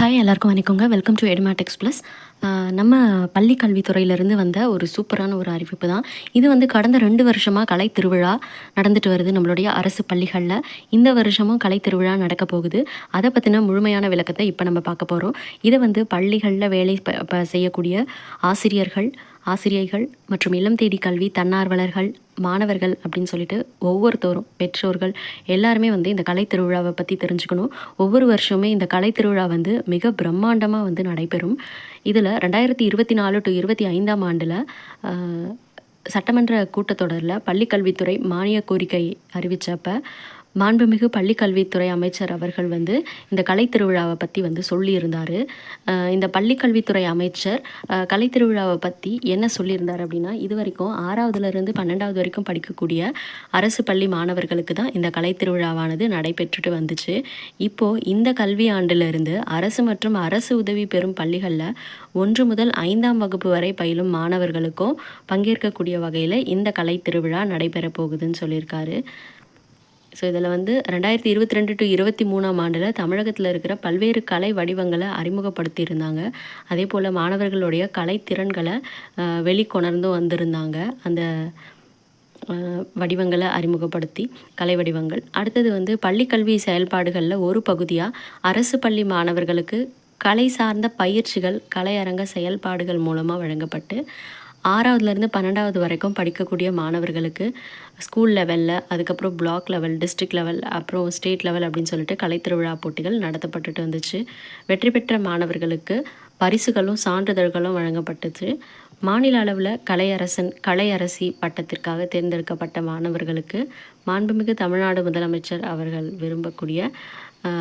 Hi எல்லாருக்கும் வணக்கங்க. Welcome to Edumatics plus நம்ம பள்ளி கல்வித்துறையிலேருந்து வந்த ஒரு சூப்பரான ஒரு அறிவிப்பு தான். இது வந்து கடந்த ரெண்டு வருஷமாக கலை திருவிழா நடந்துட்டு வருது நம்மளுடைய அரசு பள்ளிகளில். இந்த வருஷமும் கலை திருவிழா நடக்க போகுது. அதை பற்றின முழுமையான விளக்கத்தை இப்போ நம்ம பார்க்க போகிறோம் இதை வந்து பள்ளிகளில் வேலை ப- ப- செய்யக்கூடிய ஆசிரியர்கள் ஆசிரியைகள் மற்றும் இளம் தேடி கல்வி தன்னார்வலர்கள் மாணவர்கள் அப்படின்னு சொல்லிட்டு ஒவ்வொருத்தரும் பெற்றோர்கள் எல்லாருமே வந்து இந்த கலை திருவிழாவை பற்றி தெரிஞ்சுக்கணும். ஒவ்வொரு வருஷமே இந்த கலை திருவிழா வந்து மிக பிரம்மாண்டமாக வந்து நடைபெறும். இதில் ரெண்டாயிரத்தி இருபத்தி நாலு டு இருபத்தி ஐந்தாம் ஆண்டில் சட்டமன்ற கூட்டத்தொடரில் பள்ளிக்கல்வித்துறை மானிய கோரிக்கை அறிவித்தப்ப மாண்புமிகு பள்ளிக்கல்வித்துறை அமைச்சர் அவர்கள் வந்து இந்த கலைத்திருவிழாவை பற்றி வந்து சொல்லியிருந்தார். இந்த பள்ளிக்கல்வித்துறை அமைச்சர் கலைத்திருவிழாவை பற்றி என்ன சொல்லியிருந்தார் அப்படின்னா இது வரைக்கும் ஆறாவதுலேருந்து பன்னெண்டாவது வரைக்கும் படிக்கக்கூடிய அரசு பள்ளி மாணவர்களுக்கு தான் இந்த கலைத்திருவிழாவானது நடைபெற்றுட்டு வந்துச்சு. இப்போது இந்த கல்வி ஆண்டிலிருந்து அரசு மற்றும் அரசு உதவி பெறும் பள்ளிகளில் ஒன்று முதல் ஐந்தாம் வகுப்பு வரை பயிலும் மாணவர்களுக்கும் பங்கேற்கக்கூடிய வகையில் இந்த கலை திருவிழா நடைபெற போகுதுன்னு சொல்லியிருக்காரு. ஸோ இதில் வந்து ரெண்டாயிரத்தி இருபத்தி ரெண்டு டு இருபத்தி மூணாம் ஆண்டில் தமிழகத்தில் இருக்கிற பல்வேறு கலை வடிவங்களை அறிமுகப்படுத்தியிருந்தாங்க. அதே போல் மாணவர்களுடைய கலைத்திறன்களை வெளிக்கொணர்ந்தும் வந்திருந்தாங்க. அந்த வடிவங்களை அறிமுகப்படுத்தி கலை வடிவங்கள். அடுத்தது வந்து பள்ளிக்கல்வி செயல்பாடுகளில் ஒரு பகுதியாக அரசு பள்ளி மாணவர்களுக்கு கலை சார்ந்த பயிற்சிகள் கலையரங்க செயல்பாடுகள் மூலமாக வழங்கப்பட்டு ஆறாவதுலேருந்து பன்னெண்டாவது வரைக்கும் படிக்கக்கூடிய மாணவர்களுக்கு ஸ்கூல் லெவலில் அதுக்கப்புறம் பிளாக் லெவல் டிஸ்ட்ரிக்ட் லெவல் அப்புறம் ஸ்டேட் லெவல் அப்படின்னு சொல்லிட்டு கலைத்திருவிழா போட்டிகள் நடத்தப்பட்டுட்டு வந்துச்சு. வெற்றி பெற்ற மாணவர்களுக்கு பரிசுகளும் சான்றிதழ்களும் வழங்கப்பட்டுச்சு. மாநில அளவில் கலையரசன் கலையரசி பட்டத்திற்காக தேர்ந்தெடுக்கப்பட்ட மாணவர்களுக்கு மாண்புமிகு தமிழ்நாடு முதலமைச்சர் அவர்கள் விரும்பக்கூடிய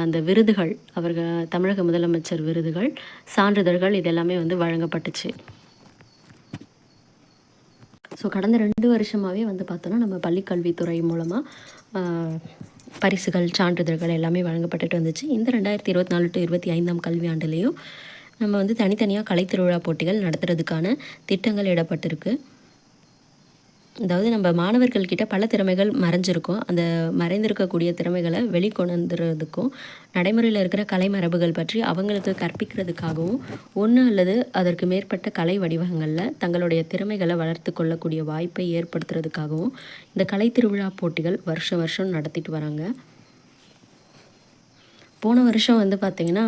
அந்த விருதுகள் அவர்கள் தமிழக முதலமைச்சர் விருதுகள் சான்றிதழ்கள் இதெல்லாமே வந்து வழங்கப்பட்டுச்சு. ஸோ கடந்த ரெண்டு வருஷமாகவே வந்து பார்த்தோன்னா நம்ம பள்ளிக்கல்வித்துறை மூலமாக பரிசுகள் சான்றிதழ்கள் எல்லாமே வழங்கப்பட்டுட்டு வந்துச்சு. இந்த ரெண்டாயிரத்தி இருபத்தி நாலு டு இருபத்தி ஐந்தாம் கல்வியாண்டுலேயும் நம்ம வந்து தனித்தனியாக கலைத்திருவிழா போட்டிகள் நடத்துறதுக்கான திட்டங்கள் இடப்பட்டிருக்கு. அதாவது நம்ம மாணவர்கள்கிட்ட பல திறமைகள் மறைஞ்சிருக்கும். அந்த மறைந்திருக்கக்கூடிய திறமைகளை வெளிக்கொணர்ந்துறதுக்கும் நடைமுறையில் இருக்கிற கலை மரபுகள் பற்றி அவங்களுக்கு கற்பிக்கிறதுக்காகவும் ஒன்று அல்லது அதற்கு மேற்பட்ட கலை வடிவங்களில் தங்களுடைய திறமைகளை வளர்த்து கொள்ளக்கூடிய வாய்ப்பை ஏற்படுத்துறதுக்காகவும் இந்த கலை திருவிழா போட்டிகள் வருஷம் வருஷம் நடத்திட்டு வராங்க. போன வருஷம் வந்து பார்த்திங்கன்னா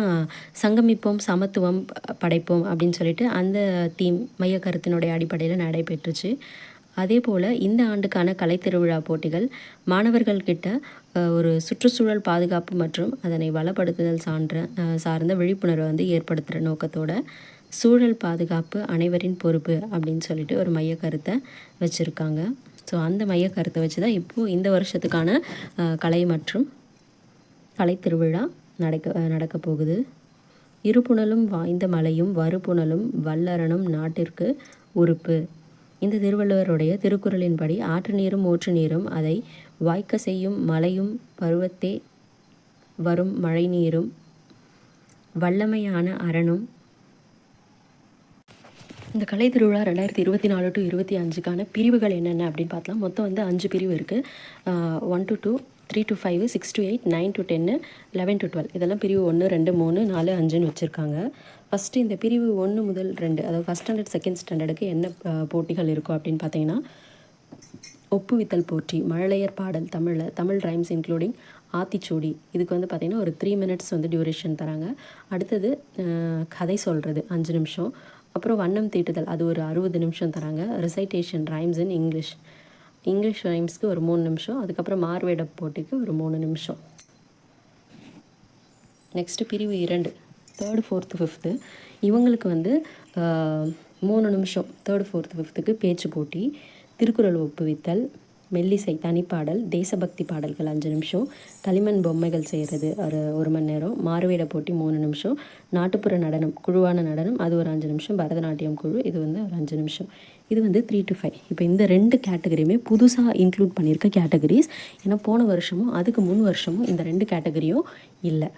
சங்கமிப்போம் சமத்துவம் படைப்போம் அப்படின்னு சொல்லிட்டு அந்த தீம் மைய கருத்தினுடைய அடிப்படையில் நடைபெற்றுச்சு. அதே போல் இந்த ஆண்டுக்கான கலைத்திருவிழா போட்டிகள் மாணவர்கள்கிட்ட ஒரு சுற்றுச்சூழல் பாதுகாப்பு மற்றும் அதனை வளப்படுத்துதல் சான்ற சார்ந்த விழிப்புணர்வை வந்து ஏற்படுத்துகிற நோக்கத்தோட சூழல் பாதுகாப்பு அனைவரின் பொறுப்பு அப்படின்னு சொல்லிட்டு ஒரு மைய கருத்தை வச்சுருக்காங்க. ஸோ அந்த மைய கருத்தை வச்சு தான் இப்போது இந்த வருஷத்துக்கான கலை மற்றும் கலைத்திருவிழா நடக்க நடக்க போகுது. இருபுணலும் வாய்ந்த மலையும் வறுபுணலும் வல்லரணும் நாட்டிற்கு உறுப்பு. இந்த திருவள்ளுவருடைய திருக்குறளின்படி ஆற்று நீரும் ஊற்று நீரும் அதை வாய்க்க செய்யும் மலையும் பருவத்தே வரும் மழை நீரும் வல்லமையான அரணும். இந்த கலை திருவிழா ரெண்டாயிரத்தி இருபத்தி நாலு டு இருபத்தி அஞ்சுக்கான பிரிவுகள் என்னென்ன அப்படின்னு பார்த்தலாம் மொத்தம் வந்து அஞ்சு பிரிவு இருக்குது one to two three to five six to eight nine to ten eleven to twelve இதெல்லாம் பிரிவு ஒன்று ரெண்டு மூணு நாலு அஞ்சுன்னு வச்சுருக்காங்க. ஃபஸ்ட்டு இந்த பிரிவு ஒன்று முதல் ரெண்டு அதாவது ஃபஸ்ட் ஸ்டாண்டர்ட் செகண்ட் ஸ்டாண்டர்டுக்கு என்ன போட்டிகள் இருக்கும் அப்படின்னு பார்த்தீங்கன்னா ஒப்புவித்தல் போட்டி மழலையர் பாடல் தமிழில் தமிழ் ரைம்ஸ் இன்க்ளூடிங் ஆத்திச்சூடி. இதுக்கு வந்து பார்த்திங்கன்னா ஒரு த்ரீ மினிட்ஸ் வந்து டியூரேஷன் தராங்க. அடுத்தது கதை சொல்கிறது அஞ்சு நிமிஷம். அப்புறம் வண்ணம் தீட்டுதல் அது ஒரு அறுபது நிமிஷம் தராங்க. Recitation rhymes in English English ரைம்ஸ்க்கு ஒரு மூணு நிமிஷம் அதுக்கப்புறம் மார்வேட போட்டிக்கு ஒரு மூணு நிமிஷம். நெக்ஸ்ட்டு பிரிவு இரண்டு தேர்டு ஃபோர்த்து ஃபிஃப்த்து இவங்களுக்கு வந்து மூணு நிமிஷம் தேர்டு ஃபோர்த்து ஃபிஃப்த்துக்கு பேச்சு போட்டி திருக்குறள் ஒப்புவித்தல் மெல்லிசை தனிப்பாடல் தேசபக்தி பாடல்கள் அஞ்சு நிமிஷம் களிமண் பொம்மைகள் செய்கிறது ஒரு ஒரு மணி நேரம் மாறுவேட போட்டி மூணு நிமிஷம் நாட்டுப்புற நடனம் குழுவான நடனம் அது ஒரு அஞ்சு நிமிஷம் பரதநாட்டியம் குழு இது வந்து ஒரு அஞ்சு நிமிஷம். இது வந்து த்ரீ டு ஃபைவ் இப்போ இந்த ரெண்டு கேட்டகரியுமே புதுசாக இன்க்ளூட் பண்ணியிருக்க கேட்டகரிஸ் ஏன்னா போன வருஷமும் அதுக்கு முன் வருஷமும் இந்த ரெண்டு கேட்டகரியும் இல்லை.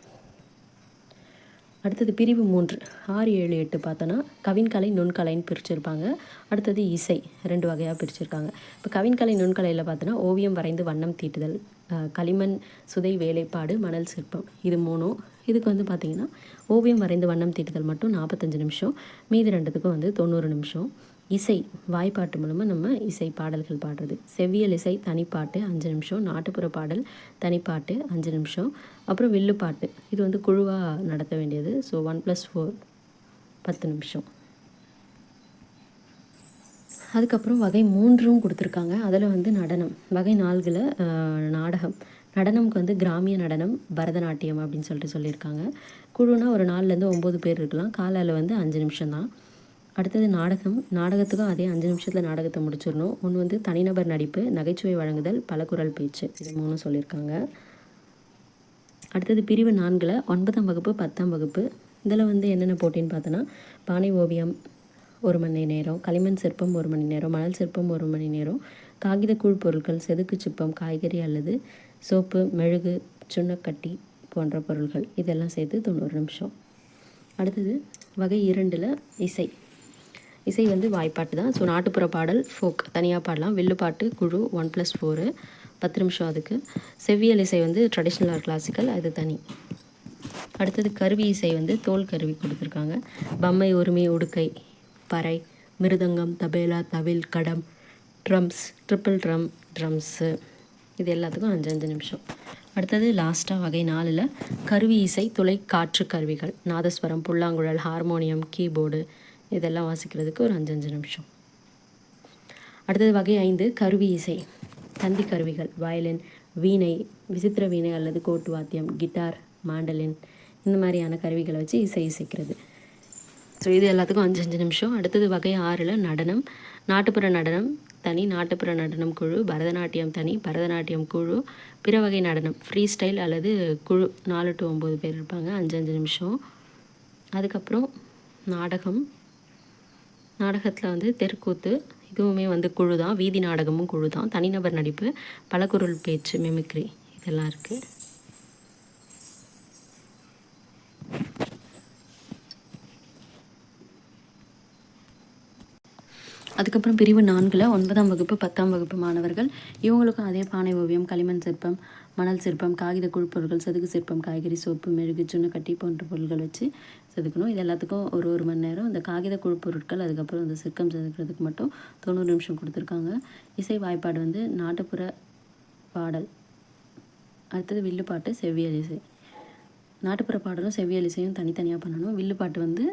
அடுத்தது பிரிவு மூன்று. ஆறு ஏழு எட்டு பார்த்தோன்னா கவின்கலை நுண்கலைன்னு பிரிச்சிருப்பாங்க. அடுத்தது இசை ரெண்டு வகையாக பிரிச்சிருக்காங்க. இப்போ கவின்கலை நுண்கலையில் பார்த்தோன்னா ஓவியம் வரைந்து வண்ணம் தீட்டுதல் களிமண் சுதை வேலைப்பாடு மணல் சிற்பம். இது மூணும். இதுக்கு வந்து பார்த்திங்கன்னா ஓவியம் வரைந்து வண்ணம் தீட்டுதல் மட்டும் நாற்பத்தஞ்சு நிமிஷம். மீதி ரெண்டுத்துக்கும் வந்து தொண்ணூறு நிமிஷம். இசை வாய்ப்பாட்டு மூலமாக நம்ம இசை பாடல்கள் பாடுறது. செவ்வியல் இசை தனிப்பாட்டு அஞ்சு நிமிஷம். நாட்டுப்புற பாடல் தனிப்பாட்டு அஞ்சு நிமிஷம். அப்புறம் வில்லுப்பாட்டு. இது வந்து குழுவாக நடத்த வேண்டியது. ஸோ ஒன் ப்ளஸ் ஃபோர் பத்து நிமிஷம். அதுக்கப்புறம் வகை மூன்றும் கொடுத்துருக்காங்க. அதில் வந்து நடனம். வகை நான்கில் நாடகம். நடனம்க்கு வந்து கிராமிய நடனம் பரதநாட்டியம் அப்படின்னு சொல்லிட்டு சொல்லியிருக்காங்க. குழுனா ஒரு நாலுலேருந்து ஒம்பது பேர் இருக்கலாம். காலையில் வந்து அஞ்சு நிமிஷம் தான் அடுத்தது நாடகம். நாடகத்துக்கும் அதே அஞ்சு நிமிஷத்தில் நாடகத்தை முடிச்சிடணும். ஒன்று வந்து தனிநபர் நடிப்பு நகைச்சுவை வழங்குதல் பலகுரல் பேச்சு. இது மூணு சொல்லியிருக்காங்க. அடுத்தது பிரிவு நான்கில் ஒன்பதாம் வகுப்பு பத்தாம் வகுப்பு. இதில் வந்து என்னென்ன போட்டின்னு பார்த்தோன்னா பானை ஓவியம் ஒரு மணி நேரம் களிமண் சிற்பம் ஒரு மணி நேரம் மணல் சிற்பம் ஒரு மணி நேரம் காகித கூழ் பொருட்கள் செதுக்கு சிப்பம் காய்கறி அல்லது சோப்பு மெழுகு சுண்ணக்கட்டி போன்ற பொருள்கள். இதெல்லாம் சேர்த்து தொண்ணூறு நிமிஷம். அடுத்தது வகை இரண்டில் இசை. இசை வந்து வாய்ப்பாட்டு தான். ஸோ நாட்டுப்புற பாடல் ஃபோக் தனியாக பாடலாம். வில்லுப்பாட்டு குழு ஒன் ப்ளஸ் ஃபோரு பத்து நிமிஷம் அதுக்கு. செவ்வியல் இசை வந்து ட்ரெடிஷ்னல் ஆர் கிளாசிக்கல் அது தனி. அடுத்தது கருவி இசை வந்து தோல் கருவி கொடுத்துருக்காங்க. பம்மை உரிமை உடுக்கை பறை mridangam tabla thavil ghatam drums triple drum drums இது எல்லாத்துக்கும் அஞ்சு அஞ்சு நிமிஷம். அடுத்தது லாஸ்ட்டாக வகை நாலில் கருவி இசை துளை காற்று கருவிகள். நாதஸ்வரம் புல்லாங்குழல் ஹார்மோனியம் கீபோர்டு இதெல்லாம் வாசிக்கிறதுக்கு ஒரு அஞ்சு அஞ்சு நிமிஷம். அடுத்தது வகை ஐந்து கருவி இசை. தந்தி கருவிகள் வயலின் வீணை விசித்திர வீணை அல்லது கோட்டு வாத்தியம் கிட்டார் மாண்டலின் இந்த மாதிரியான கருவிகளை வச்சு இசை இசைக்கிறது. ஸோ இது எல்லாத்துக்கும் அஞ்சு அஞ்சு நிமிஷம். அடுத்தது வகை ஆறில் நடனம். நாட்டுப்புற நடனம் தனி நாட்டுப்புற நடனம் குழு பரதநாட்டியம் தனி பரதநாட்டியம் குழு பிற வகை நடனம் ஃப்ரீ ஸ்டைல் அல்லது குழு நாலு டு ஒம்பது பேர் இருப்பாங்க அஞ்சு அஞ்சு நிமிஷம். அதுக்கப்புறம் நாடகம் நாடகத்தில் வந்து தெருக்கூத்து இதுவுமே வந்து குழு தான் வீதி நாடகமும் குழு தான் தனிநபர் நடிப்பு பலகுரல் பேச்சு மிமிக்ரி இதெல்லாம் இருக்குது அதுக்கப்புறம் பிரிவு நான்கில் ஒன்பதாம் வகுப்பு பத்தாம் வகுப்பு மாணவர்கள். இவங்களுக்கும் அதே பானை ஓவியம் களிமண் சிற்பம் மணல் சிற்பம் காகித குழுப்பொருட்கள் சதுக்கு சிற்பம் காய்கறி சோப்பு மெழுகு சுண்ணக்கட்டி போன்ற பொருட்கள் வச்சு செதுக்கணும். இது எல்லாத்துக்கும் ஒரு ஒரு மணி நேரம் இந்த காகித குழு பொருட்கள் அதுக்கப்புறம் இந்த சிற்கம் செதுக்கிறதுக்கு மட்டும் தொண்ணூறு நிமிஷம் கொடுத்துருக்காங்க. இசை வாய்ப்பாடு வந்து நாட்டுப்புற பாடல். அடுத்தது வில்லுப்பாட்டு செவ்வியல் இசை. நாட்டுப்புற பாடலும் செவ்வியல் இசையும் தனித்தனியாக பண்ணணும். வில்லுப்பாட்டு வந்து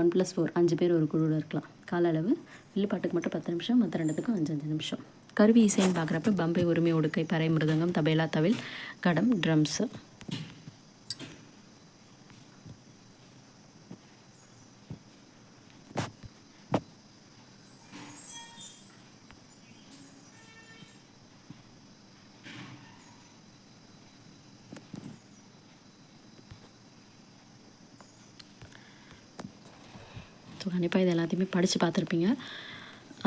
ஒன் ப்ளஸ் ஃபோர் அஞ்சு பேர் ஒரு குழுவில் இருக்கலாம். கால அளவு வில்லுப்பாட்டுக்கு மட்டும் பத்து நிமிஷம் மற்ற ரெண்டுத்துக்கும் அஞ்சு அஞ்சு நிமிஷம். கருவி இசைன்னு பார்க்குறப்ப பம்பை உரிமை உடுக்கை பறை மிருதங்கம் தபேலா தவில் கடம் ட்ரம்ஸு. ஸோ கண்டிப்பாக இது எல்லாத்தையுமே படித்து பார்த்துருப்பீங்க.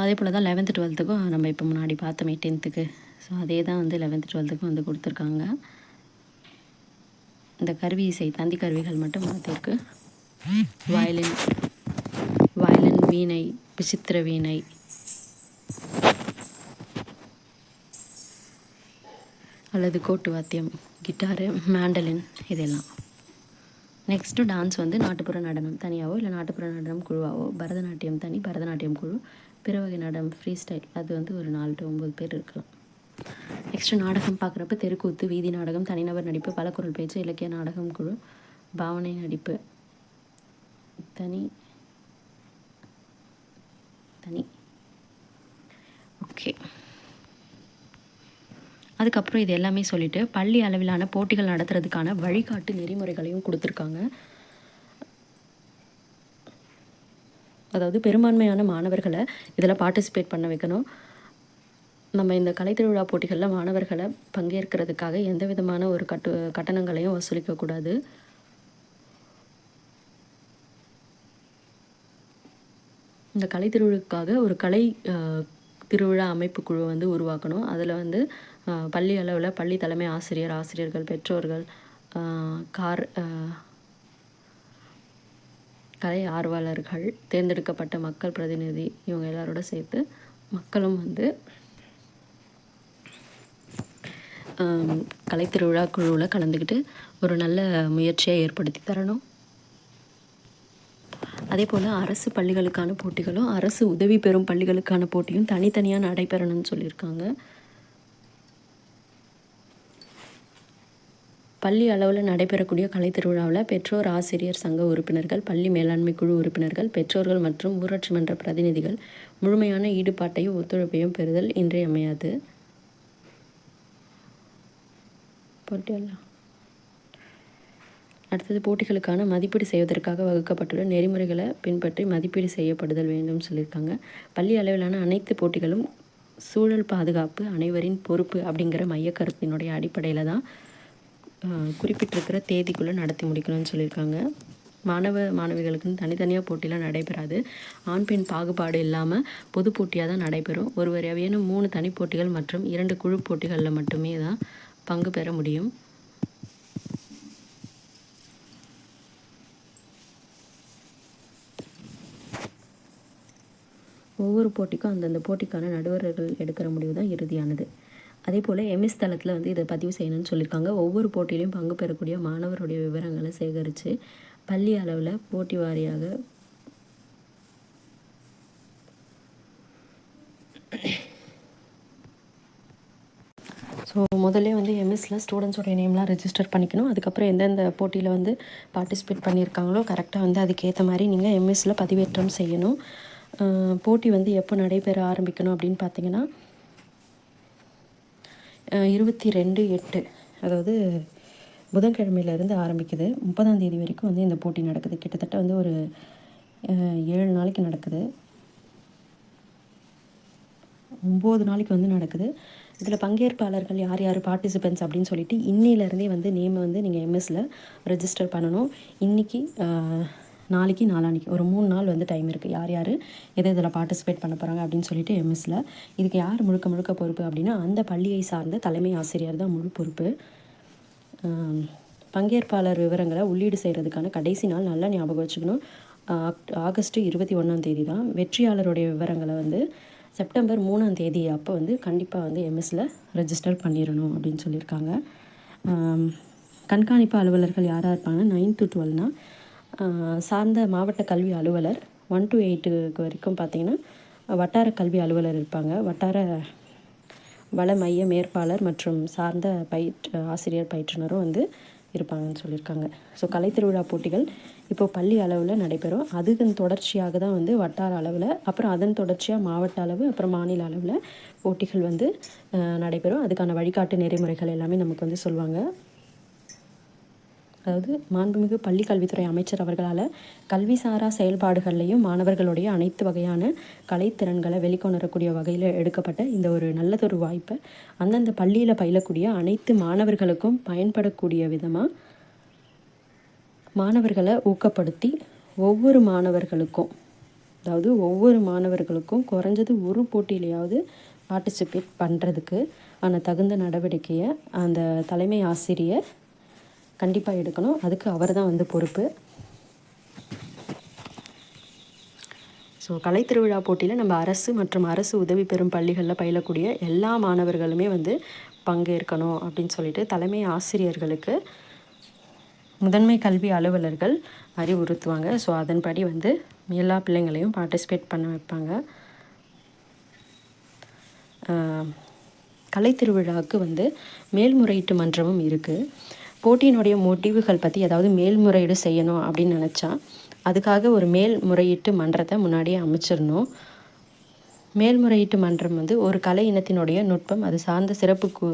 அதே போல் தான் லெவன்த்து டுவெல்த்துக்கும் நம்ம இப்போ முன்னாடி பார்த்தோமே டென்த்துக்கு ஸோ அதே தான் வந்து லெவன்த்து டுவெல்த்துக்கும் வந்து கொடுத்துருக்காங்க. இந்த கருவி இசை தந்தி கருவிகள் மட்டும் மாற்றிருக்கு வயலின் வயலின் வீணை விசித்திர வீணை. அல்லது கோட்டு வாத்தியம் கிட்டாரு மேண்டலின் இதெல்லாம். நெக்ஸ்ட்டு டான்ஸ் வந்து நாட்டுப்புற நடனம் தனியாகவோ இல்லை நாட்டுப்புற நடனம் குழுவாகவோ பரதநாட்டியம் தனி பரதநாட்டியம் குழு பிறவகை நடனம் ஃப்ரீ ஸ்டைல் அது வந்து ஒரு நாலு டு ஒம்பது பேர் இருக்கலாம். நெக்ஸ்ட்டு நாடகம் பார்க்குறப்ப தெருக்கூத்து வீதி நாடகம் தனிநபர் நடிப்பு பலக்குரல் பேச்சு இலக்கிய நாடகம் குழு பாவனை நடிப்பு தனி தனி. ஓகே அதுக்கப்புறம் இது எல்லாமே சொல்லிவிட்டு பள்ளி அளவிலான போட்டிகள் நடத்துறதுக்கான வழிகாட்டு நெறிமுறைகளையும் கொடுத்துருக்காங்க. அதாவது பெரும்பான்மையான மாணவர்களை இதில் பார்ட்டிசிபேட் பண்ண வைக்கணும். நம்ம இந்த கலைத்திருவிழா போட்டிகளில் மாணவர்களை பங்கேற்கிறதுக்காக எந்த விதமான ஒரு கட்டு கட்டணங்களையும் வசூலிக்கக்கூடாது இந்த கலைத்திருவிழுக்காக ஒரு கலை திருவிழா அமைப்பு குழு வந்து உருவாக்கணும். அதில் வந்து பள்ளி அளவில் பள்ளி தலைமை ஆசிரியர் ஆசிரியர்கள் பெற்றோர்கள் கார் கலை ஆர்வலர்கள் தேர்ந்தெடுக்கப்பட்ட மக்கள் பிரதிநிதி இவங்க எல்லாரோட சேர்த்து மக்களும் வந்து கலைத்திருவிழா குழுவில் கலந்துக்கிட்டு ஒரு நல்ல முயற்சியை ஏற்படுத்தி தரணும். அதே போல் அரசு பள்ளிகளுக்கான போட்டிகளும் அரசு உதவி பெறும் பள்ளிகளுக்கான போட்டியும் தனித்தனியாக நடைபெறணும்னு சொல்லியிருக்காங்க. பள்ளி அளவில் நடைபெறக்கூடிய கலை திருவிழாவில் பெற்றோர் ஆசிரியர் சங்க உறுப்பினர்கள் பள்ளி மேலாண்மை குழு உறுப்பினர்கள் பெற்றோர்கள் மற்றும் ஊராட்சி மன்ற பிரதிநிதிகள் முழுமையான ஈடுபாட்டையும் ஒத்துழைப்பையும் பெறுதல் இன்றியமையாது. போட்டியெல்லாம் அடுத்தது போட்டிகளுக்கான மதிப்பீடு செய்வதற்காக வகுக்கப்பட்டுள்ள நெறிமுறைகளை பின்பற்றி மதிப்பீடு செய்யப்படுதல் வேண்டும் சொல்லியிருக்காங்க. பள்ளி அளவிலான அனைத்து போட்டிகளும் சூழல் பாதுகாப்பு அனைவரின் பொறுப்பு அப்படிங்கிற மைய கருத்தினுடைய அடிப்படையில் தான் குறிப்பிட்டிருக்கிற தேதிக்குள்ளே நடத்தி முடிக்கணும்னு சொல்லியிருக்காங்க. மாணவ மாணவிகளுக்குன்னு தனித்தனியாக போட்டிலாம் நடைபெறாது. ஆண் பெண் பாகுபாடு இல்லாமல் பொது போட்டியாக தான் நடைபெறும். ஒருவர் எவையேனும் மூணு தனி போட்டிகள் மற்றும் இரண்டு குழு போட்டிகளில் மட்டுமே தான் பங்கு பெற முடியும். ஒவ்வொரு போட்டிக்கும் அந்தந்த போட்டிக்கான நடுவர்கள் எடுக்கிற முடிவு தான் இறுதியானது. அதே போல் எம்எஸ் தளத்தில் வந்து இதை பதிவு செய்யணும்னு சொல்லியிருக்காங்க. ஒவ்வொரு போட்டியிலையும் பங்கு பெறக்கூடிய மாணவருடைய விவரங்களை சேகரித்து பள்ளி அளவில் போட்டி வாரியாக ஸோ முதல்ல வந்து எம்எஸ்சில் ஸ்டூடெண்ட்ஸோடைய நேம்லாம் ரெஜிஸ்டர் பண்ணிக்கணும். அதுக்கப்புறம் எந்தெந்த போட்டியில் வந்து பார்ட்டிசிபேட் பண்ணியிருக்காங்களோ கரெக்டாக வந்து அதுக்கேற்ற மாதிரி நீங்கள் எம்எஸ்சில் பதிவேற்றம் செய்யணும். போட்டி வந்து எப்போ நடைபெற ஆரம்பிக்கணும் அப்படின்னு பார்த்தீங்கன்னா இருபத்தி ரெண்டு எட்டு அதாவது புதன்கிழமையிலேருந்து ஆரம்பிக்குது. முப்பதாம் தேதி வரைக்கும் வந்து இந்த போட்டி நடக்குது. கிட்டத்தட்ட வந்து ஒரு ஏழு நாளைக்கு நடக்குது. ஒம்பது நாளைக்கு வந்து நடக்குது. இதில் பங்கேற்பாளர்கள் யார் யார் பார்ட்டிசிபென்ட்ஸ் அப்படின்னு சொல்லிட்டு இன்னிலேருந்தே வந்து நேமை வந்து நீங்கள் எம்எஸ்சில் ரெஜிஸ்டர் பண்ணணும். இன்றைக்கி நாளைக்கு நாளானிக்கு ஒரு மூணு நாள் வந்து டைம் இருக்குது யார் யார் எதை இதில் பார்ட்டிசிபேட் பண்ண போகிறாங்க அப்படின்னு சொல்லிட்டு எம்எஸ்சில் இதுக்கு யார் முழுக்க முழுக்க பொறுப்பு அப்படின்னா அந்த பள்ளியை சார்ந்த தலைமை ஆசிரியர் தான் முழு பொறுப்பு. பங்கேற்பாளர் விவரங்களை உள்ளீடு செய்கிறதுக்கான கடைசி நாள் நல்லா ஞாபகம் வச்சுக்கணும். ஆகஸ்ட்டு இருபத்தி ஒன்றாம் தேதி தான் வெற்றியாளருடைய விவரங்களை வந்து செப்டம்பர் மூணாம் தேதி அப்போ வந்து கண்டிப்பாக வந்து எம்எஸ்சில் ரெஜிஸ்டர் பண்ணிடணும் அப்படின்னு சொல்லியிருக்காங்க. கண்காணிப்பு அலுவலர்கள் யாராக இருப்பாங்கன்னா நைன்த்து டுவெல்னால் சார்ந்த மாவட்ட கல்வி அலுவலர் ஒன் டு எயிட்டுக்கு வரைக்கும் பார்த்திங்கன்னா வட்டார கல்வி அலுவலர் இருப்பாங்க. வட்டார வள மைய மேற்பாளர் மற்றும் சார்ந்த பயிற் ஆசிரியர் பயிற்றுனரும் வந்து இருப்பாங்கன்னு சொல்லியிருக்காங்க. ஸோ கலைத்திருவிழா போட்டிகள் இப்போது பள்ளி அளவில் நடைபெறும். அதுக்கு தொடர்ச்சியாக தான் வந்து வட்டார அளவில் அப்புறம் அதன் தொடர்ச்சியாக மாவட்ட அளவு அப்புறம் மாநில அளவில் போட்டிகள் வந்து நடைபெறும். அதுக்கான வழிகாட்டு நெறிமுறைகள் எல்லாமே நமக்கு வந்து சொல்லுவாங்க. அதாவது மாண்புமிகு பள்ளி கல்வித்துறை அமைச்சர் அவர்களால் கல்வி சாரா செயல்பாடுகள்லையும் மாணவர்களுடைய அனைத்து வகையான கலைத்திறன்களை வெளிக்கொணரக்கூடிய வகையில் எடுக்கப்பட்ட இந்த ஒரு நல்லதொரு வாய்ப்பை அந்தந்த பள்ளியில் பயிலக்கூடிய அனைத்து மாணவர்களுக்கும் பயன்படக்கூடிய விதமாக மாணவர்களை ஊக்கப்படுத்தி ஒவ்வொரு மாணவர்களுக்கும் அதாவது ஒவ்வொரு மாணவர்களுக்கும் குறைஞ்சது ஒரு போட்டியிலையாவது பார்ட்டிசிபேட் பண்ணுறதுக்கு ஆன தகுந்த நடவடிக்கையை அந்த தலைமை ஆசிரியர் கண்டிப்பாக எடுக்கணும். அதுக்கு அவர் தான் வந்து பொறுப்பு. ஸோ கலை திருவிழா போட்டியில் நம்ம அரசு மற்றும் அரசு உதவி பெறும் பள்ளிகளில் பயிலக்கூடிய எல்லா மாணவர்களுமே வந்து பங்கேற்கணும் அப்படின்னு சொல்லிட்டு தலைமை ஆசிரியர்களுக்கு முதன்மை கல்வி அலுவலர்கள் அறிவுறுத்துவாங்க. ஸோ அதன்படி வந்து எல்லா பிள்ளைங்களையும் பார்ட்டிசிபேட் பண்ண வைப்பாங்க. கலை திருவிழாவுக்கு வந்து மேல்முறையீட்டு மன்றமும் இருக்குது போட்டியினுடைய முடிவுகள் பற்றி ஏதாவது மேல்முறையீடு செய்யணும் அப்படின்னு நினச்சா அதுக்காக ஒரு மேல்முறையீட்டு மன்றத்தை முன்னாடியே அமைச்சிடணும். மேல்முறையீட்டு மன்றம் வந்து ஒரு கலை இனத்தினுடைய நுட்பம் அது சார்ந்த சிறப்பு கூ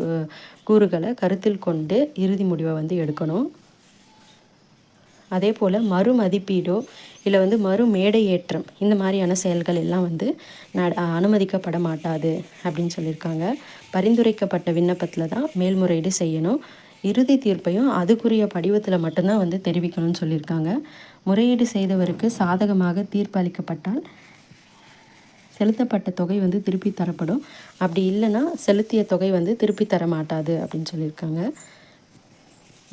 கூறுகளை கருத்தில் கொண்டு இறுதி முடிவை வந்து எடுக்கணும். அதே போல் மறு மதிப்பீடோ இல்லை வந்து மறு மேடை ஏற்றம் இந்த மாதிரியான செயல்கள் எல்லாம் வந்து ந அனுமதிக்கப்பட மாட்டாது அப்படின்னு சொல்லியிருக்காங்க. பரிந்துரைக்கப்பட்ட விண்ணப்பத்தில் தான் மேல்முறையீடு செய்யணும். இறுதி தீர்ப்பையும் அதுக்குரிய படிவத்தில் மட்டும்தான் வந்து தெரிவிக்கணும்னு சொல்லியிருக்காங்க. முறையீடு செய்தவருக்கு சாதகமாக தீர்ப்பு அளிக்கப்பட்டால் செலுத்தப்பட்ட தொகை வந்து திருப்பி தரப்படும். அப்படி இல்லைன்னா செலுத்திய தொகை வந்து திருப்பி தர மாட்டாது அப்படின்னு சொல்லியிருக்காங்க.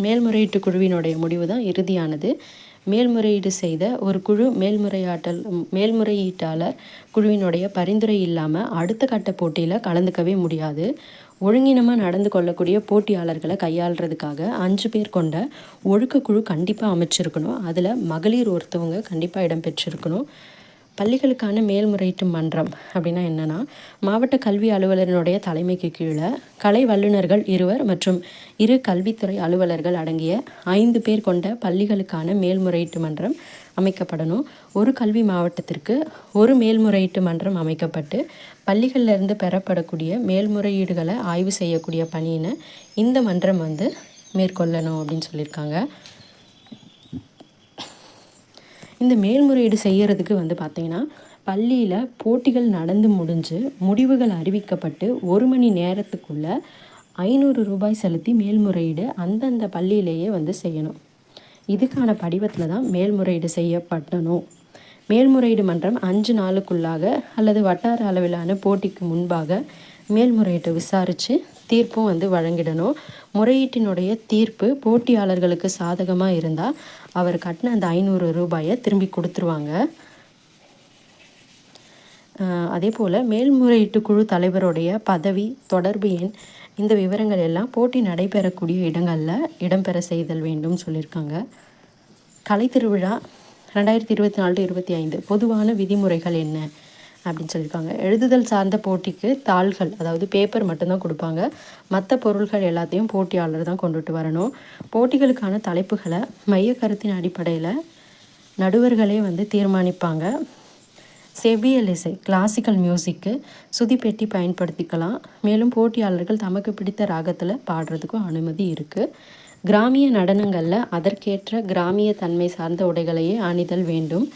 மேல்முறையீட்டு குழுவினுடைய முடிவு தான் இறுதியானது. மேல்முறையீடு செய்த ஒரு குழு மேல்முறையாட்டல் மேல்முறையீட்டாளர் குழுவினுடைய பரிந்துரை இல்லாமல் அடுத்த கட்ட போட்டியில் கலந்துக்கவே முடியாது. ஒழுங்கினமாக நடந்து கொள்ளக்கூடிய போட்டியாளர்களை கையாளுறதுக்காக அஞ்சு பேர் கொண்ட ஒழுக்கக்குழு கண்டிப்பாக அமைச்சிருக்கணும். அதில் மகளிர் ஒருத்தவங்க கண்டிப்பாக இடம்பெற்றிருக்கணும் பள்ளிகளுக்கான மேல்முறையீட்டு மன்றம் அப்படின்னா என்னென்னா மாவட்ட கல்வி அலுவலரினுடைய தலைமைக்கு கீழே கலை வல்லுநர்கள் இருவர் மற்றும் இரு கல்வித்துறை அலுவலர்கள் அடங்கிய ஐந்து பேர் கொண்ட பள்ளிகளுக்கான மேல்முறையீட்டு மன்றம் அமைக்கப்படணும். ஒரு கல்வி மாவட்டத்திற்கு ஒரு மேல்முறையீட்டு மன்றம் அமைக்கப்பட்டு பள்ளிகளிலிருந்து பெறப்படக்கூடிய மேல்முறையீடுகளை ஆய்வு செய்யக்கூடிய பணியினை இந்த மன்றம் வந்து மேற்கொள்ளணும் அப்படின்னு சொல்லியிருக்காங்க. இந்த மேல்முறையீடு செய்கிறதுக்கு வந்து பார்த்திங்கன்னா பள்ளியில் போட்டிகள் நடந்து முடிஞ்சு முடிவுகள் அறிவிக்கப்பட்டு ஒரு மணி நேரத்துக்குள்ளே ஐநூறு ரூபாய் செலுத்தி மேல்முறையீடு அந்தந்த பள்ளியிலேயே வந்து செய்யணும். இதுக்கான படிவத்தில் தான் மேல்முறையீடு செய்யப்படணும் மேல்முறையீடு மன்றம் அஞ்சு நாளுக்குள்ளாக அல்லது வட்டார அளவிலான போட்டிக்கு முன்பாக மேல்முறையீட்டை விசாரித்து தீர்ப்பும் வந்து வழங்கிடணும். முறையீட்டினுடைய தீர்ப்பு போட்டியாளர்களுக்கு சாதகமாக இருந்தால் அவர் கட்டின அந்த ஐநூறு ரூபாயை திரும்பி கொடுத்துருவாங்க. அதே போல் மேல்முறையீட்டு குழு தலைவருடைய பதவி தொடர்பு எண் இந்த விவரங்கள் எல்லாம் போட்டி நடைபெறக்கூடிய இடங்களில் இடம்பெற செய்தல் வேண்டும் சொல்லியிருக்காங்க. கலை திருவிழா ரெண்டாயிரத்தி இருபத்தி நாலு இருபத்தி ஐந்து பொதுவான விதிமுறைகள் என்ன? அப்படின்னு சொல்லியிருக்காங்க. எழுதுதல் சார்ந்த போட்டிக்கு தாள்கள் அதாவது பேப்பர் மட்டும்தான் கொடுப்பாங்க. மற்ற பொருள்கள் எல்லாத்தையும் போட்டியாளர் தான் கொண்டுட்டு வரணும். போட்டிகளுக்கான தலைப்புகளை மைய கருத்தின் அடிப்படையில் நடுவர்களே வந்து தீர்மானிப்பாங்க. செவ்வியல் இசை கிளாசிக்கல் மியூசிக்கு சுதிப்பெட்டி பயன்படுத்திக்கலாம். மேலும் போட்டியாளர்கள் தமக்கு பிடித்த ராகத்தில் பாடுறதுக்கும் அனுமதி இருக்குது கிராமிய நடனங்களில் அதற்கேற்ற கிராமிய தன்மை சார்ந்த உடைகளையே அணிதல் வேண்டும்.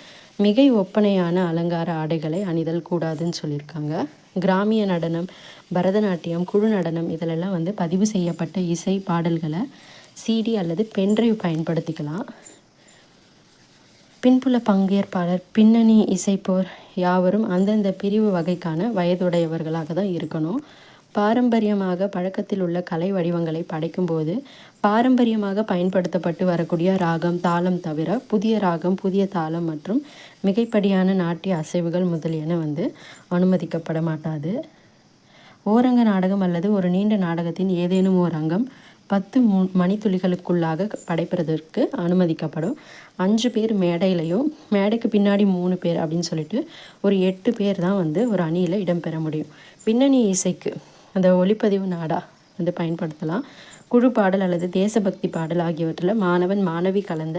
மிகை ஒப்பனையான அலங்கார ஆடைகளை அணிதல் கூடாதுன்னு சொல்லியிருக்காங்க. கிராமிய நடனம் பரதநாட்டியம் குழு நடனம் இதிலெல்லாம் வந்து பதிவு செய்யப்பட்ட இசை பாடல்களை சிடி அல்லது பென்ட்ரைவ் பயன்படுத்திக்கலாம். பின்புல பங்கேற்பாளர் பின்னணி இசைப்போர் யாவரும் அந்தந்த பிரிவு வகைக்கான வயதுடையவர்களாக தான் இருக்கணும். பாரம்பரியமாக பழக்கத்தில் உள்ள கலை வடிவங்களை படைக்கும்போது பாரம்பரியமாக பயன்படுத்தப்பட்டு வரக்கூடிய ராகம் தாளம் தவிர புதிய ராகம் புதிய தாளம் மற்றும் மிகைப்படியான நாட்டிய அசைவுகள் முதலியன வந்து அனுமதிக்கப்பட மாட்டாது. ஓரங்க நாடகம் அல்லது ஒரு நீண்ட நாடகத்தின் ஏதேனும் ஓர் அங்கம் பத்து மூ மணித்துளிகளுக்குள்ளாக படைப்பதற்கு அனுமதிக்கப்படும். அஞ்சு பேர் மேடையிலையும் மேடைக்கு பின்னாடி மூணு பேர் அப்படின்னு சொல்லிட்டு ஒரு எட்டு பேர் தான் வந்து ஒரு அணியில் இடம்பெற முடியும். பின்னணி இசைக்கு அந்த ஒளிப்பதிவு நாடா வந்து பயன்படுத்தலாம். குழு பாடல் அல்லது தேசபக்தி பாடல் ஆகியவற்றில் மாணவன் மாணவி கலந்த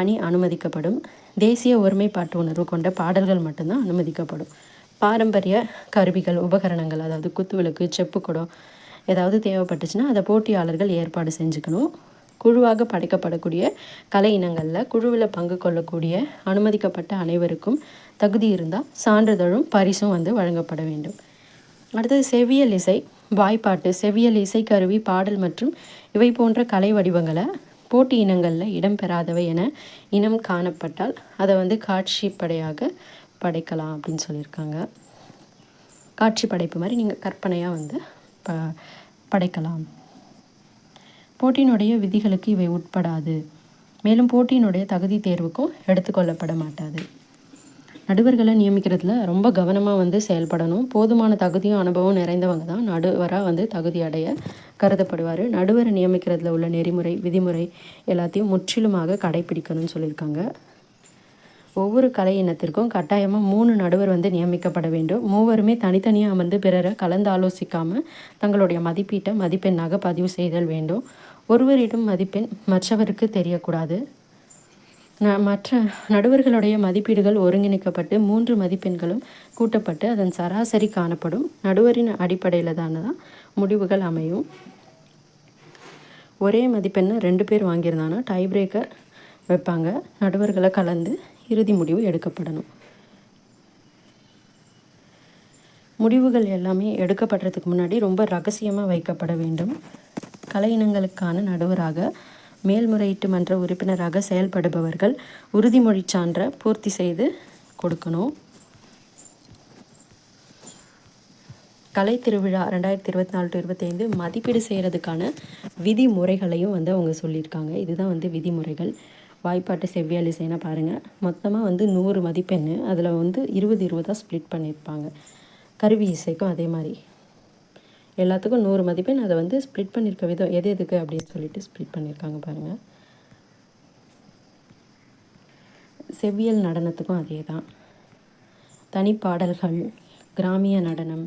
அணி அனுமதிக்கப்படும். தேசிய ஒருமைப்பாட்டு உணர்வு கொண்ட பாடல்கள் மட்டும்தான் அனுமதிக்கப்படும். பாரம்பரிய கருவிகள் உபகரணங்கள் அதாவது குத்துவிளக்கு செப்பு குடம் ஏதாவது தேவைப்பட்டுச்சுன்னா அதை போட்டியாளர்கள் ஏற்பாடு செஞ்சுக்கணும். குழுவாக படைக்கப்படக்கூடிய கலை இனங்களில் குழுவில் பங்கு கொள்ளக்கூடிய அனுமதிக்கப்பட்ட அனைவருக்கும் தகுதி இருந்தால் சான்றிதழும் பரிசும் வந்து வழங்கப்பட வேண்டும். அடுத்தது செவியல் இசை வாய்ப்பாட்டு செவியல் இசைக்கருவி பாடல் மற்றும் இவை போன்ற கலை வடிவங்களை போட்டி இனங்களில் இடம்பெறாதவை என இனம் காணப்பட்டால் அதை வந்து காட்சிப்படையாக படைக்கலாம் அப்படின்னு சொல்லியிருக்காங்க. காட்சி படைப்பு மாதிரி நீங்கள் கற்பனையாக வந்து ப படைக்கலாம். போட்டியினுடைய விதிகளுக்கு இவை உட்படாது. மேலும் போட்டியினுடைய தகுதி தேர்வுக்கும் எடுத்துக்கொள்ளப்பட மாட்டாது. நடுவர்களை நியமிக்கிறதுல ரொம்ப கவனமாக வந்து செயல்படணும். போதுமான தகுதியும் அனுபவம் நிறைந்தவங்க தான். நடுவராக வந்து தகுதி அடைய கருதப்படுவார். நடுவரை நியமிக்கிறதுல உள்ள நெறிமுறை விதிமுறை எல்லாத்தையும் முற்றிலுமாக கடைபிடிக்கணும்னு சொல்லியிருக்காங்க. ஒவ்வொரு கலை இனத்திற்கும் கட்டாயமாக மூணு நடுவர் வந்து நியமிக்கப்பட வேண்டும். மூவருமே தனித்தனியாக அமர்ந்து பிறரை கலந்து ஆலோசிக்காமல் தங்களுடைய மதிப்பீட்டை மதிப்பெண்ணாக பதிவு செய்தல் வேண்டும். ஒருவரிடம் மதிப்பெண் மற்றவருக்கு தெரியக்கூடாது. மற்ற நடுவர்களுடைய மதிப்பீடுகள் ஒருங்கிணைக்கப்பட்டு மூன்று மதிப்பெண்களும் கூட்டப்பட்டு அதன் சராசரி காணப்படும். நடுவரின் அடிப்படையில் தான் முடிவுகள் அமையும். ஒரே மதிப்பெண்ணை ரெண்டு பேர் வாங்கியிருந்தாங்கன்னா டை பிரேக்கர் வைப்பாங்க. நடுவர்களை கலந்து இறுதி முடிவு எடுக்கப்படணும். முடிவுகள் எல்லாமே எடுக்கப்படுறதுக்கு முன்னாடி ரொம்ப ரகசியமாக வைக்கப்பட வேண்டும். கலை இனங்களுக்கான நடுவராக மேல்முறையீட்டு மன்ற உறுப்பினராக செயல்படுபவர்கள் உறுதிமொழி சான்றை பூர்த்தி செய்து கொடுக்கணும். கலை திருவிழா ரெண்டாயிரத்தி இருபத்தி நாலு டு இருபத்தைந்து மதிப்பீடு செய்கிறதுக்கான விதிமுறைகளையும் வந்து அவங்க சொல்லியிருக்காங்க. இதுதான் வந்து விதிமுறைகள். வாய்ப்பாட்டு செவ்வியல் இசைனா பாருங்கள் மொத்தமாக வந்து நூறு மதிப்பெண் அதில் வந்து இருபது இருபதாக ஸ்ப்ளிட் பண்ணியிருப்பாங்க. கருவி இசைக்கும் அதே மாதிரி. எல்லாத்துக்கும் நூறு மதிப்பெண். அதை வந்து ஸ்ப்ளிட் பண்ணியிருக்க விதம் எது எதுக்கு அப்படின்னு சொல்லிட்டு ஸ்ப்ளிட் பண்ணியிருக்காங்க பாருங்கள் செவ்வியல் நடனத்துக்கும் அதே தான். தனிப்பாடல்கள் கிராமிய நடனம்.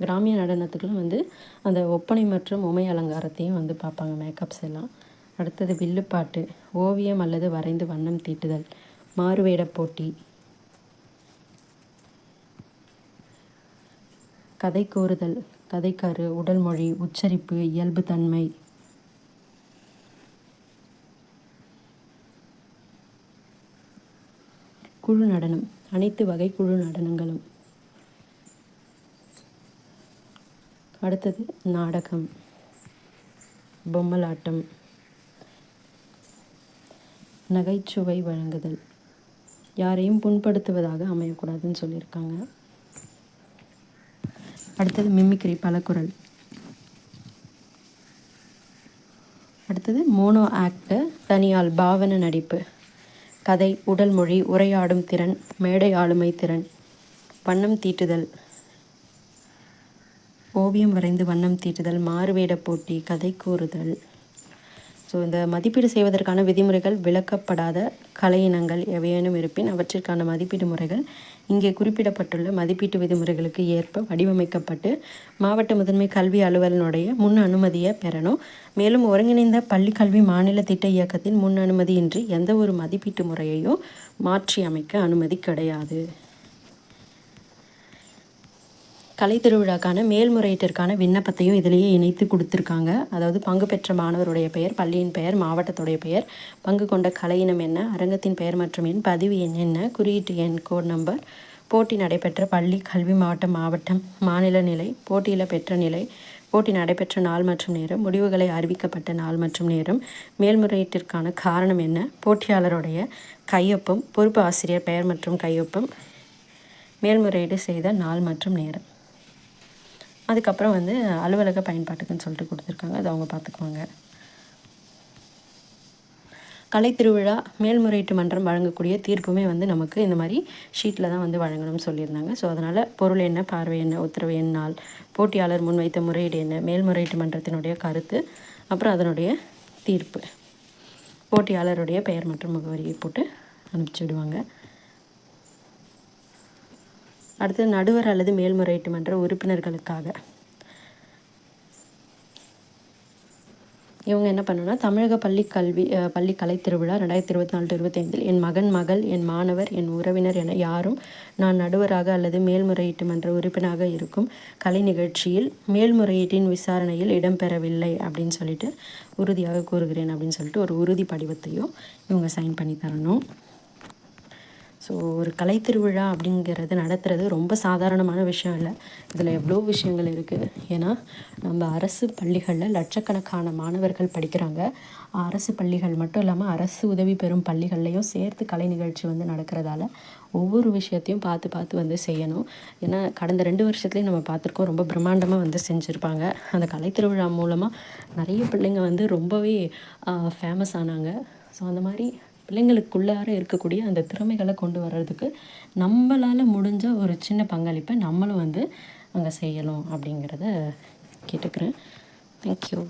கிராமிய நடனத்துக்குலாம் வந்து அந்த ஒப்பனை மற்றும் உமை அலங்காரத்தையும் வந்து பார்ப்பாங்க மேக்கப்ஸ் எல்லாம். அடுத்தது வில்லுப்பாட்டு ஓவியம் அல்லது வரைந்து வண்ணம் தீட்டுதல் மாறுவேட போட்டி கதை கூறுதல் கதைக்காரு உடல் மொழி உச்சரிப்பு இயல்புத்தன்மை குழு நடனம் அனைத்து வகை குழு நடனங்களும். அடுத்தது நாடகம் பொம்மலாட்டம் நகைச்சுவை வழங்குதல். யாரையும் புண்படுத்துவதாக அமையக்கூடாதுன்னு சொல்லியிருக்காங்க. அடுத்தது மிமிக்ரி பலக்குரல். அடுத்தது மோனோ ஆக்டு தனியால் பாவன நடிப்பு. கதை உடல் மொழி உரையாடும் திறன் மேடை ஆளுமை திறன். வண்ணம் தீட்டுதல். ஓவியம் வரைந்து வண்ணம் தீட்டுதல் மாறுவேட போட்டி கதை கூறுதல். ஸோ இந்த மதிப்பீடு செய்வதற்கான விதிமுறைகள் விளக்கப்படாத கலையினங்கள் எவையேனும் இருப்பின் அவற்றிற்கான மதிப்பீடு முறைகள் இங்கே குறிப்பிடப்பட்டுள்ள மதிப்பீட்டு விதிமுறைகளுக்கு ஏற்ப வடிவமைக்கப்பட்டு மாவட்ட முதன்மை கல்வி அலுவலனுடைய முன் அனுமதியை பெறணும். மேலும் ஒருங்கிணைந்த பள்ளிக்கல்வி மாநில திட்ட இயக்கத்தின் முன் அனுமதியின்றி எந்த ஒரு மதிப்பீட்டு முறையையும் மாற்றி அமைக்க அனுமதி கிடையாது. கலை திருவிழாக்கான மேல்முறையீட்டிற்கான விண்ணப்பத்தையும் இதிலேயே இணைத்து கொடுத்துருக்காங்க. அதாவது பங்கு பெற்ற மாணவருடைய பெயர் பள்ளியின் பெயர் மாவட்டத்துடைய பெயர் பங்கு கொண்ட கலையினம் என்ன அரங்கத்தின் பெயர் மற்றும் எண் பதிவு எண் என்ன குறியீட்டு எண் கோட் நம்பர் போட்டி நடைபெற்ற பள்ளி கல்வி மாவட்டம் மாவட்டம் மாநில நிலை போட்டியில் பெற்ற நிலை போட்டி நடைபெற்ற நாள் மற்றும் நேரம் முடிவுகளை அறிவிக்கப்பட்ட நாள் மற்றும் நேரம் மேல்முறையீட்டிற்கான காரணம் என்ன போட்டியாளருடைய கையொப்பம் பொறுப்பு ஆசிரியர் பெயர் மற்றும் கையொப்பம் மேல்முறையீடு செய்த நாள் மற்றும் நேரம். அதுக்கப்புறம் வந்து அலுவலக பயன்பாட்டுக்குன்னு சொல்லிட்டு கொடுத்துருக்காங்க. அதை அவங்க பார்த்துக்குவாங்க. கலை திருவிழா மேல்முறையீட்டு மன்றம் வழங்கக்கூடிய தீர்ப்புமே வந்து நமக்கு இந்த மாதிரி ஷீட்டில் தான் வந்து வழங்கணும்னு சொல்லியிருந்தாங்க. ஸோ அதனால் பொருள் என்ன பார்வை என்ன உத்தரவு என்னால் போட்டியாளர் முன்வைத்த முறையீடு என்ன மேல்முறையீட்டு மன்றத்தினுடைய கருத்து அப்புறம் அதனுடைய தீர்ப்பு. போட்டியாளருடைய பெயர் மற்றும் முகவரியை போட்டு அனுப்பிச்சி விடுவாங்க. அடுத்து நடுவர் அல்லது மேல்முறையீட்டு மன்ற உறுப்பினர்களுக்காக. இவங்க என்ன பண்ணணும்னா தமிழக பள்ளி கல்வி பள்ளி கலை திருவிழா ரெண்டாயிரத்தி இருபத்தி நாலு இருபத்தைந்தில் என் மகன் மகள் என் மாணவர் என் உறவினர் என யாரும் நான் நடுவராக அல்லது மேல்முறையீட்டு மன்ற உறுப்பினராக இருக்கும் கலை நிகழ்ச்சியில் மேல்முறையீட்டின் விசாரணையில் இடம்பெறவில்லை அப்படின்னு சொல்லிட்டு உறுதியாக கூறுகிறேன் அப்படின்னு சொல்லிட்டு ஒரு உறுதி படிவத்தையும் இவங்க சைன் பண்ணி தரணும். ஸோ ஒரு கலை திருவிழா அப்படிங்கிறது நடத்துறது ரொம்ப சாதாரணமான விஷயம் இல்லை. இதில் எவ்வளோ விஷயங்கள் இருக்குது ஏன்னா நம்ம அரசு பள்ளிகளில் லட்சக்கணக்கான மாணவர்கள் படிக்கிறாங்க. அரசு பள்ளிகள் மட்டும் இல்லாமல் அரசு உதவி பெறும் பள்ளிகள்லையும் சேர்த்து கலை நிகழ்ச்சி வந்து நடக்கிறதால ஒவ்வொரு விஷயத்தையும் பார்த்து பார்த்து வந்து செய்யணும். ஏன்னா கடந்த ரெண்டு வருஷத்துலேயும் நம்ம பார்த்துருக்கோம் ரொம்ப பிரம்மாண்டமாக வந்து செஞ்சுருப்பாங்க. அந்த கலை திருவிழா மூலமாக நிறைய பிள்ளைங்க வந்து ரொம்பவே ஃபேமஸ் ஆனாங்க. ஸோ அந்த மாதிரி பிள்ளைங்களுக்குள்ளார இருக்கக்கூடிய அந்த திறமைகளை கொண்டு வர்றதுக்கு நம்மளால் முடிஞ்ச ஒரு சின்ன பங்களிப்பை நம்மளும் வந்து அங்கே செய்யணும் அப்படிங்கிறத கேட்டுக்கிறேன். தேங்க்யூ